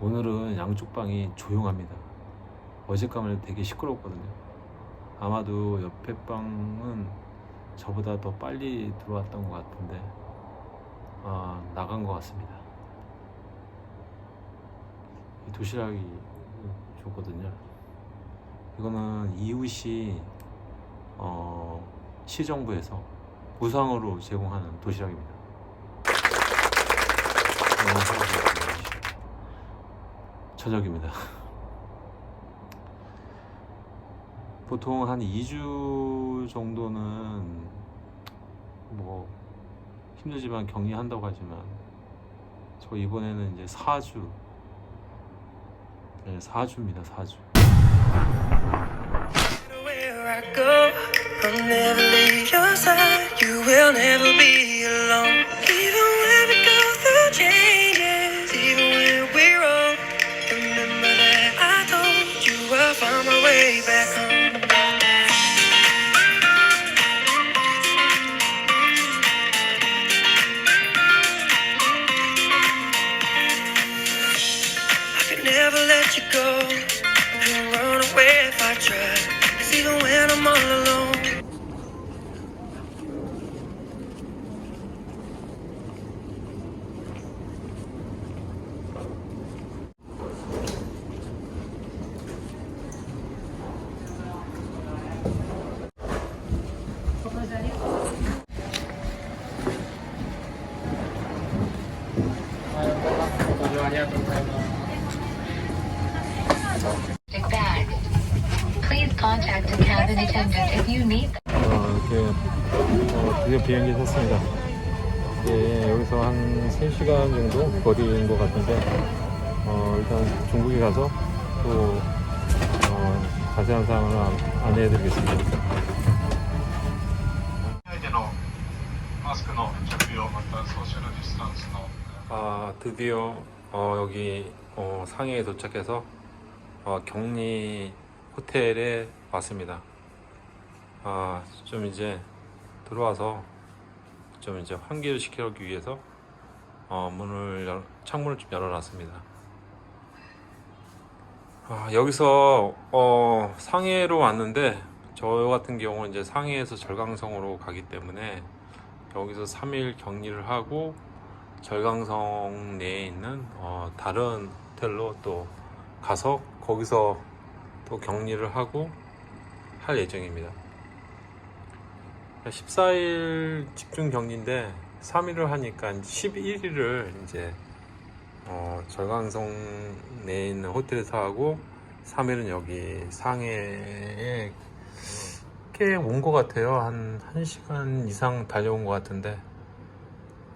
오늘은 양쪽 방이 조용합니다. 어젯밤에 되게 시끄럽거든요. 아마도 옆에 방은 저보다 더 빨리 들어왔던 것 같은데 아, 나간 것 같습니다. 이 도시락이 좋거든요. 이거는 이웃이 어, 시정부에서 무상으로 제공하는 도시락입니다. 저녁입니다. 보통 한 2주 정도는 뭐 힘들지만 격리한다고 하지만 저 이번에는 이제 4주 네, 4주입니다. 4주. Go. 어, 이렇게 어, 드디어 비행기 탔습니다. 예, 여기서 한 3시간 정도 거리인 것 같은데 어, 일단 중국에 가서 또 어, 자세한 사항을 안- 안내해드리겠습니다. 内でのマスクの着用またソーシャルディスタンスの 아 드디어 어, 여기 어, 상해에 도착해서 어, 격리 호텔에 왔습니다. 아, 좀 이제 들어와서 좀 이제 환기를 시켜주기 위해서 어, 문을 열- 창문을 좀 열어놨습니다. 아, 여기서 어, 상해로 왔는데 저 같은 경우는 이제 상해에서 절강성으로 가기 때문에 여기서 3일 격리를 하고 절강성 내에 있는 어, 다른 호텔로 또 가서 거기서 또 격리를 하고 할 예정입니다. 14일 집중 격리인데 3일을 하니까 11일을 이제 어, 절강성 내에 있는 호텔에서 하고 3일은 여기 상해에 꽤 온 것 같아요. 한 1시간 이상 달려온 것 같은데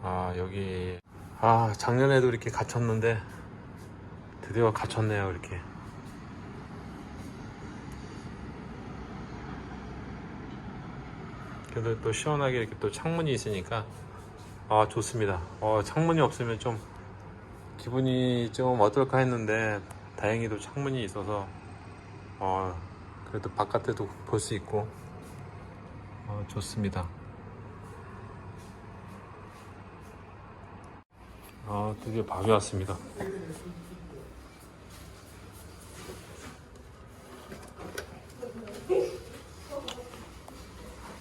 아 여기 아 작년에도 이렇게 갇혔는데 드디어 갇혔네요 이렇게 그래도 또 시원하게 이렇게 또 창문이 있으니까 아 좋습니다 어 창문이 없으면 좀 기분이 좀 어떨까 했는데 다행히도 창문이 있어서 어 그래도 바깥에도 볼 수 있고 어 좋습니다 아, 드디어 밥이 왔습니다.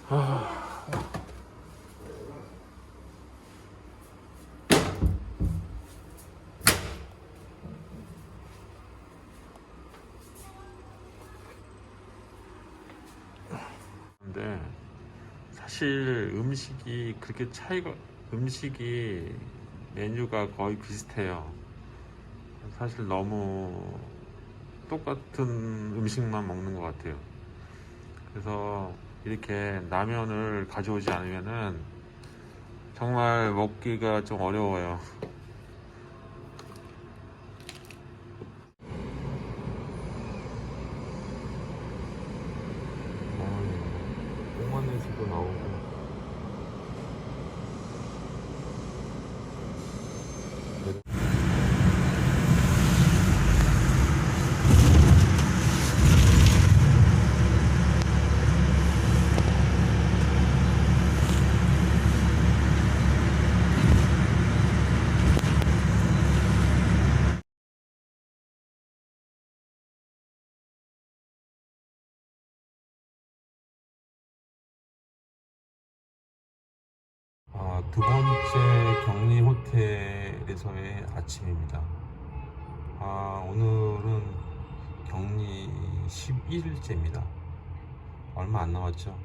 아. 근데 사실 음식이 그렇게 차이가 음식이 메뉴가 거의 비슷해요. 사실 너무 똑같은 음식만 먹는 것 같아요. 그래서 이렇게 라면을 가져오지 않으면은 정말 먹기가 좀 어려워요. 두 번째 격리 호텔에서의 아침입니다. 아, 오늘은 격리 11일째입니다. 얼마 안 남았죠?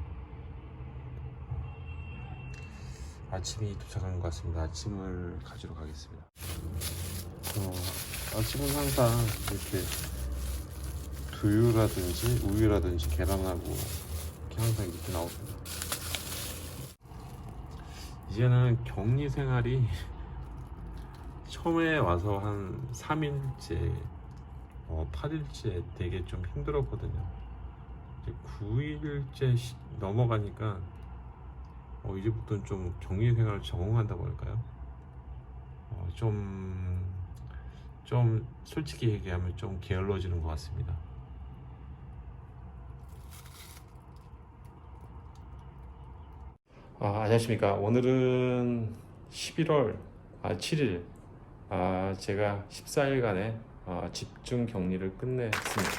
아침이 도착한 것 같습니다. 아침을 가지러 가겠습니다. 어, 아침은 항상 이렇게 두유라든지 우유라든지 계란하고 이렇게 항상 이렇게 나옵니다. 이제는 격리 생활이 처음에 와서 한 3일째, 어, 8일째 되게 좀 힘들었거든요. 이제 9일째 넘어가니까 어, 이제부터는 좀 격리 생활을 적응한다고 할까요? 어, 좀, 좀 솔직히 얘기하면 좀 게을러지는 것 같습니다. 아, 안녕하십니까. 오늘은 11월 아, 7일. 아, 제가 14일간의 아, 집중 격리를 끝냈습니다.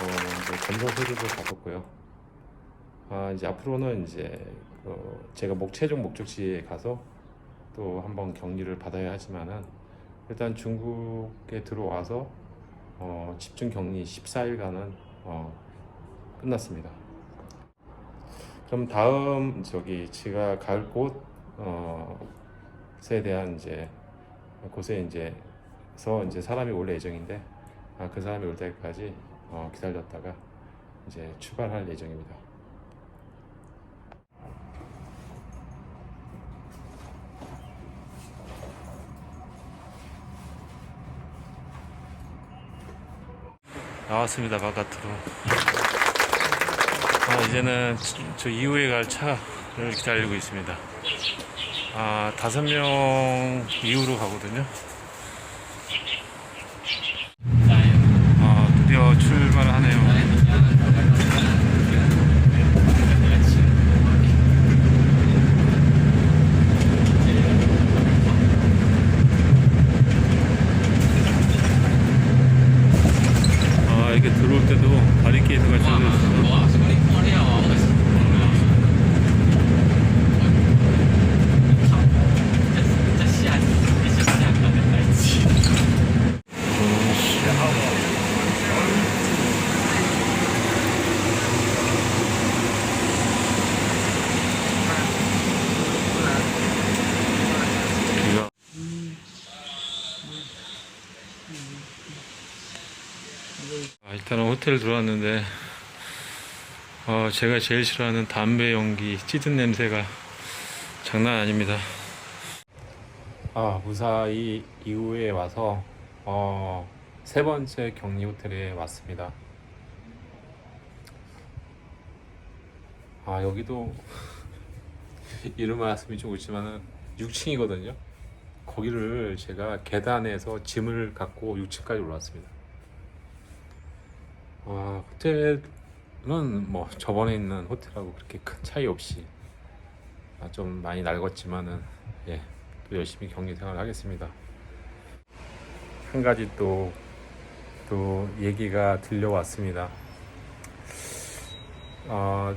어, 이제 검사 서류도 받았고요. 아, 이제 앞으로는 이제 그 제가 목 최종 목적지에 가서 또 한번 격리를 받아야 하지만은 일단 중국에 들어와서 어, 집중 격리 14일간은 어, 끝났습니다. 그럼 다음 저기 제가 갈 곳에 대한 이제 곳에 이제서 이제 사람이 올 예정인데 아, 그 사람이 올 때까지 어, 기다렸다가 이제 출발할 예정입니다. 나왔습니다 바깥으로. 아, 이제는 저- 저 이후에 갈 차를 기다리고 있습니다. 아, 다섯 명 이후로 가거든요. 아, 드디어 출발을 하네요. 아, 이게 들어올 때도 바리케이드가 쳐져 있어요. 호텔 들어왔는데 어, 제가 제일 싫어하는 담배 연기 찌든 냄새가 장난 아닙니다. 아 무사히 이후에 와서 어, 세 번째 격리 호텔에 왔습니다. 아 여기도 이름 말씀이 좀 그렇지만은 6층이거든요. 거기를 제가 계단에서 짐을 갖고 6층까지 올랐습니다. 아, 호텔은 뭐 저번에 있는 호텔하고 그렇게 큰 차이 없이 아, 좀 많이 낡았지만은 예, 또 열심히 격리 생활을 하겠습니다. 한 가지 또, 또 얘기가 들려왔습니다. 어,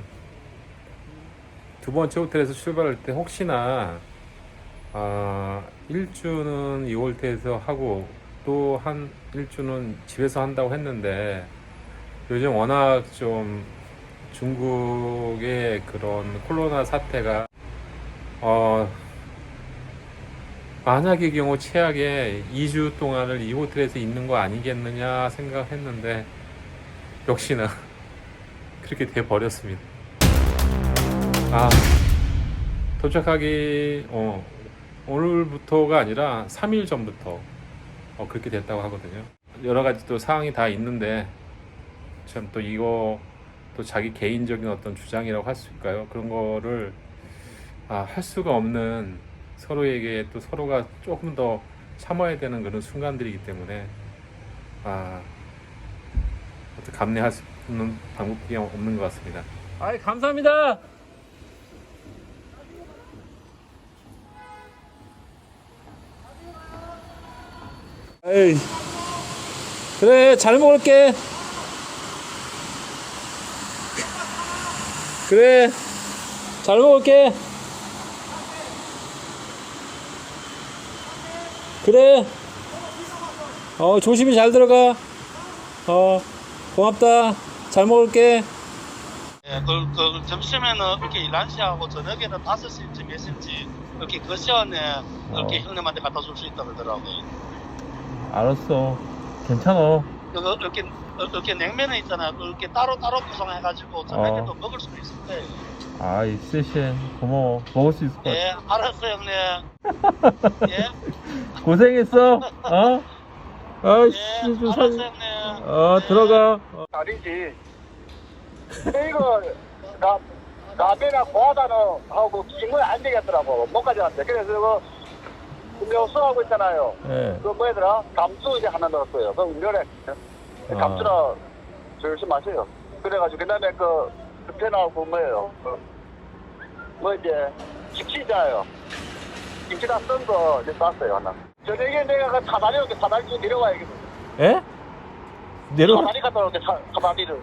두 번째 호텔에서 출발할 때 혹시나 아, 일주는 이 호텔에서 하고 또 한 일주는 집에서 한다고 했는데 요즘 워낙 좀 중국의 그런 코로나 사태가 어 만약의 경우 최악의 2주 동안을 이 호텔에서 있는 거 아니겠느냐 생각했는데 역시나 그렇게 돼 버렸습니다. 아 도착하기 어 오늘부터가 아니라 3일 전부터 어, 그렇게 됐다고 하거든요. 여러 가지 또 사항이 다 있는데 참 또 이거 또 자기 개인적인 어떤 주장이라고 할 수 있을까요? 그런 거를 아, 할 수가 없는 서로에게 또 서로가 조금 더 참아야 되는 그런 순간들이기 때문에 아 어떻게 감내할 수 있는 방법이 없는 것 같습니다. 아, 감사합니다. 에이, 그래 잘 먹을게. 그래. 잘 먹을게. 그래. 어 조심히 잘 들어가. 어 고맙다. 잘 먹을게. 예, 그, 그 점심에는 이렇게 란시하고 저녁에는 5시쯤 6시 이렇게 그 시간에 그렇게 어. 형님한테 갖다 줄 수 있다 그러더라고요. 알았어. 괜찮아. 그거 이렇게 이렇게 냉면에 있잖아요. 이렇게 따로 따로 구성해가지고 저녁에도 먹을 수도 있을 거예요. 아, 익세션 고마워. 먹을 수 있을 것 예, 알았어 요, 형님. 예, 고생했어. 어? 아이씨, 예, 좀 알았어요, 살. 형님. 어, 예. 들어가. 아니지. 이거 나 나비나 고하다는 하고 김은 안 되겠더라고 못 가져갔대. 그래서 그 음료수 하고 있잖아요. 예. 그 뭐더라 감수 이제 하나 넣었어요. 그 음료에 아. 감수나 줄수 마세요. 그래가지고 그다음에 그 그때 나오고 뭐예요? 그, 뭐 이제 김치자요. 김치 다 쓴 거 이제 쌌어요 하나. 저녁에 내가 그 사다리 이렇게 사다리 좀 내려와야겠어. 예? 내려와. 사다리 갔다 올게 사다리를.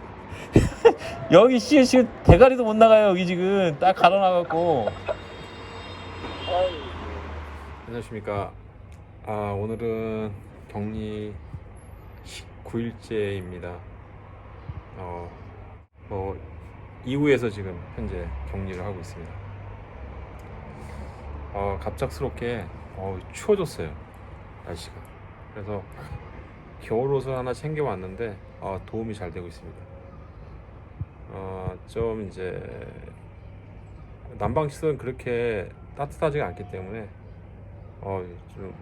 여기 씨, 지금 대가리도 못 나가요. 여기 지금 딱 가로나갖고. 아이. 안녕하십니까. 아, 오늘은 격리 19일째입니다. 어, 뭐, 이후에서 지금 현재 격리를 하고 있습니다. 어, 갑작스럽게 어, 추워졌어요. 날씨가. 그래서 겨울옷을 하나 챙겨왔는데 어, 도움이 잘 되고 있습니다. 어, 좀 이제 난방 시설은 그렇게 따뜻하지가 않기 때문에 어, 좀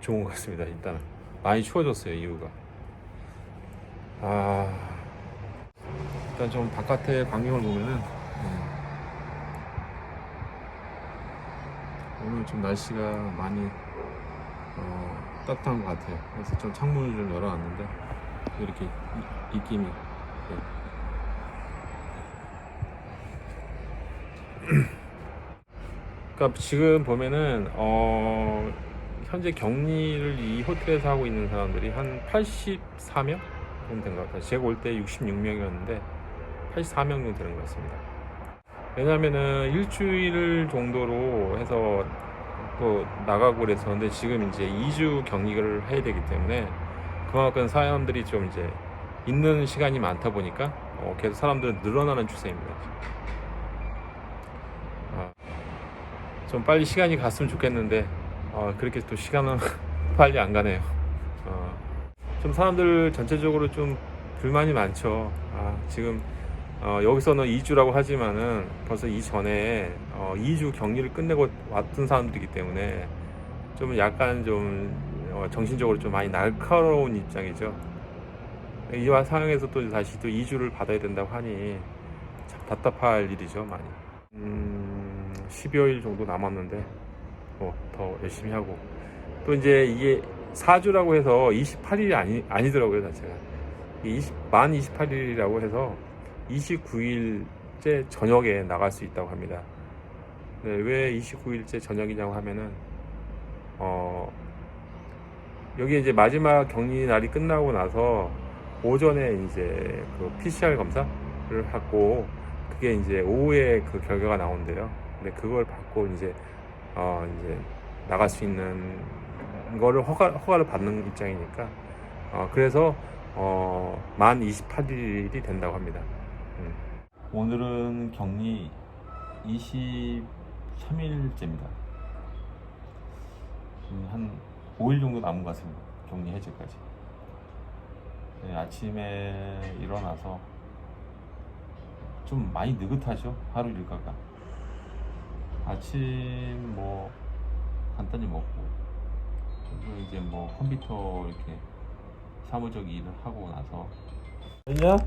좋은 것 같습니다. 일단은 많이 추워졌어요. 이유가. 아, 일단 좀 바깥의 광경을 보면은 음, 오늘 좀 날씨가 많이 어, 따뜻한 것 같아요. 그래서 좀 창문을 좀 열어놨는데 이렇게 이- 입김이 네. 그러니까 지금 보면은 어 현재 격리를 이 호텔에서 하고 있는 사람들이 한 84명 정도 된 것 같아요. 제가 올 때 66명이었는데 84명 정도 되는 것 같습니다. 왜냐면은 일주일 정도로 해서 또 나가고 그랬었는데 지금 이제 2주 격리를 해야 되기 때문에 그만큼 사람들이 좀 이제 있는 시간이 많다 보니까 어, 계속 사람들은 늘어나는 추세입니다. 아, 좀 빨리 시간이 갔으면 좋겠는데 어, 그렇게 또 시간은 빨리 안 가네요. 어, 좀 사람들 전체적으로 좀 불만이 많죠. 아, 지금 어, 여기서는 2주라고 하지만은 벌써 이전에 어, 2주 격리를 끝내고 왔던 사람들이기 때문에 좀 약간 좀 어, 정신적으로 좀 많이 날카로운 입장이죠. 이와 상황에서 또 다시 또 2주를 받아야 된다고 하니 참 답답할 일이죠, 많이. 음, 10여일 정도 남았는데 뭐 더 열심히 하고 또 이제 이게 4주라고 해서 28일이 아니, 아니더라고요 자체가 이게 20, 만 28일이라고 해서 29일째 저녁에 나갈 수 있다고 합니다 네, 왜 29일째 저녁이냐고 하면은 어 여기 이제 마지막 격리 날이 끝나고 나서 오전에 이제 그 PCR 검사를 하고 그게 이제 오후에 그 결과가 나온대요. 근데 그걸 받고 이제 어 이제 나갈 수 있는 거를 허가 허가를 받는 입장이니까 어 그래서 어 만 28일이 된다고 합니다. 음. 오늘은 격리 23일째입니다. 한 5일 정도 남은 것 같습니다. 격리 해제까지. 네, 아침에 일어나서 좀 많이 느긋하죠 하루 일과가 아침 뭐 간단히 먹고 그리고 이제 뭐 컴퓨터 이렇게 사무적 일을 하고 나서 됐냐?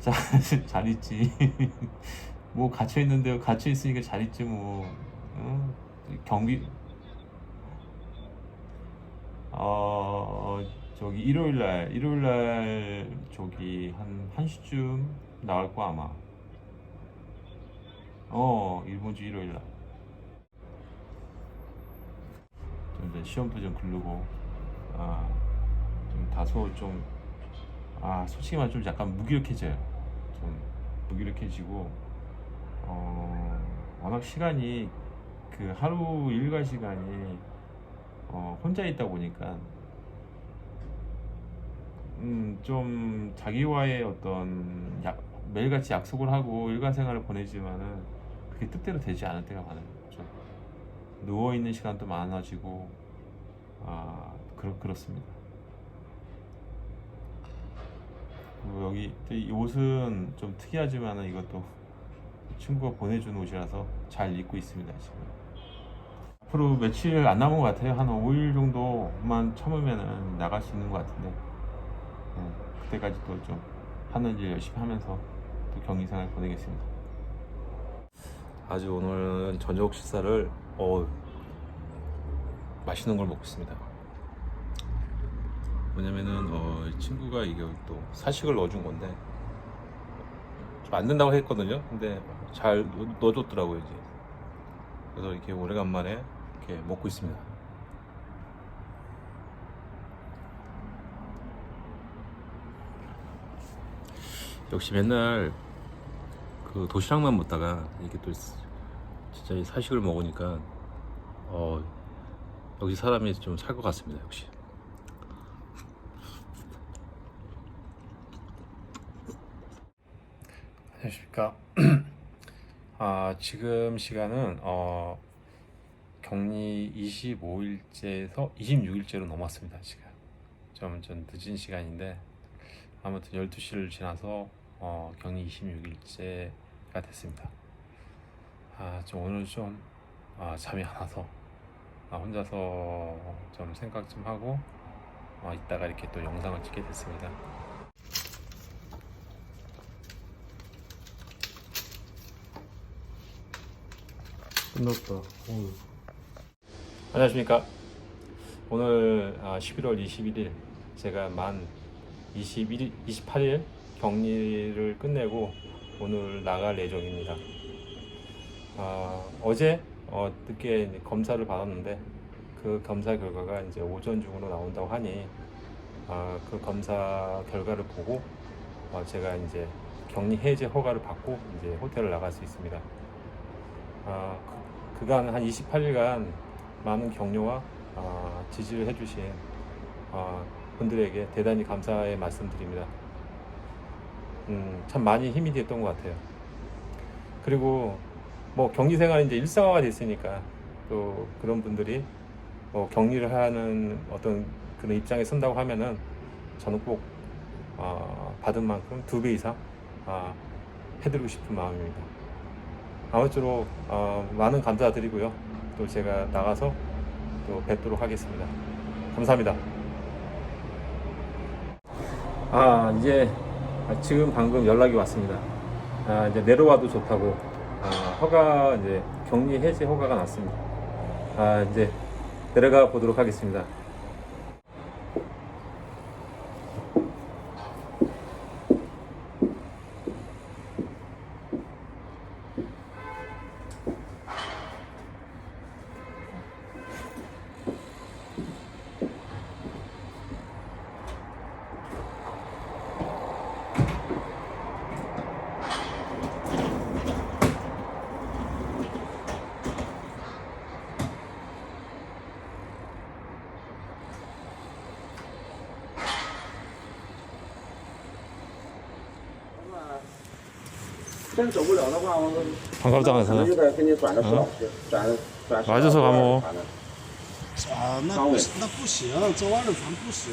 자, 잘 있지. 뭐 갇혀 있는데요. 갇혀 있으니까 잘 있지 뭐. 어? 경비 어 저기 일요일 날 일요일 날 저기 한 1시쯤 나갈 거 아마. 어, 일본주 일요일 날. 좀 이제 시험도 좀 글르고 아, 좀 다소 좀 아, 솔직히 말하면 좀 약간 무기력해져요. 좀 무기력해지고 어, 워낙 시간이 그 하루 일과 시간이 어, 혼자 있다 보니까 음, 좀 자기와의 어떤 약, 매일같이 약속을 하고 일과생활을 보내지만은 그게 뜻대로 되지 않을 때가 많아요. 좀 누워 있는 시간도 많아지고 아 그렇 그렇습니다. 그리고 여기 또이 옷은 좀 특이하지만 은 이것도 친구가 보내준 옷이라서 잘 입고 있습니다 지금. 앞으로 며칠 안 남은 것 같아요. 한 5일 정도만 참으면은 나갈 수 있는 것 같은데 네, 그때까지 또 좀 하는 일 열심히 하면서 또 경기 생활 보내겠습니다. 아주 오늘은 저녁 식사를 어 맛있는 걸 먹고 있습니다. 뭐냐면은 어, 이 친구가 이게 또 사식을 넣어준 건데 좀 안 된다고 했거든요. 근데 잘 넣- 넣어줬더라고요 이제. 그래서 이렇게 오래간만에 이렇게 먹고 있습니다. 역시 맨날 그 도시락만 먹다가 이렇게 또 진짜 이 사식을 먹으니까 어 역시 사람이 좀 살 것 같습니다 역시. 안녕하십니까. 아, 지금 시간은 어, 격리 25일째에서 26일째로 넘었습니다. 지금 좀, 좀 늦은 시간인데 아무튼 12시를 지나서 어, 격리 26일째가 됐습니다. 아, 좀 오늘 좀 아, 잠이 안 와서 아, 혼자서 좀 생각 좀 하고 어, 이따가 이렇게 또 영상을 찍게 됐습니다. 끝났다. 안녕하십니까. 오늘 아, 11월 21일 제가 만 21일, 28일 격리를 끝내고 오늘 나갈 예정입니다. 아, 어제 어, 늦게 검사를 받았는데 그 검사 결과가 이제 오전 중으로 나온다고 하니 아, 그 검사 결과를 보고 어, 제가 이제 격리 해제 허가를 받고 이제 호텔을 나갈 수 있습니다. 아, 그- 그간 한 28일간 많은 격려와 아, 지지를 해주신 아, 분들에게 대단히 감사의 말씀드립니다. 음, 참 많이 힘이 됐던 것 같아요. 그리고 뭐 격리 생활이 이제 일상화가 됐으니까 또 그런 분들이 뭐 격리를 하는 어떤 그런 입장에 선다고 하면은 저는 꼭 어, 받은 만큼 두 배 이상 아, 해드리고 싶은 마음입니다. 아무쪼록 어, 많은 감사드리고요. 또 제가 나가서 또 뵙도록 하겠습니다. 감사합니다. 아 이제 지금 방금 연락이 왔습니다. 아, 이제 내려와도 좋다고 아, 허가 이제 격리 해제 허가가 났습니다. 아 이제 내려가 보도록 하겠습니다. 반갑다 서 就得给你转个手，转转。 와줘서 감호. 啊，那不那不行，这玩意儿咱不行。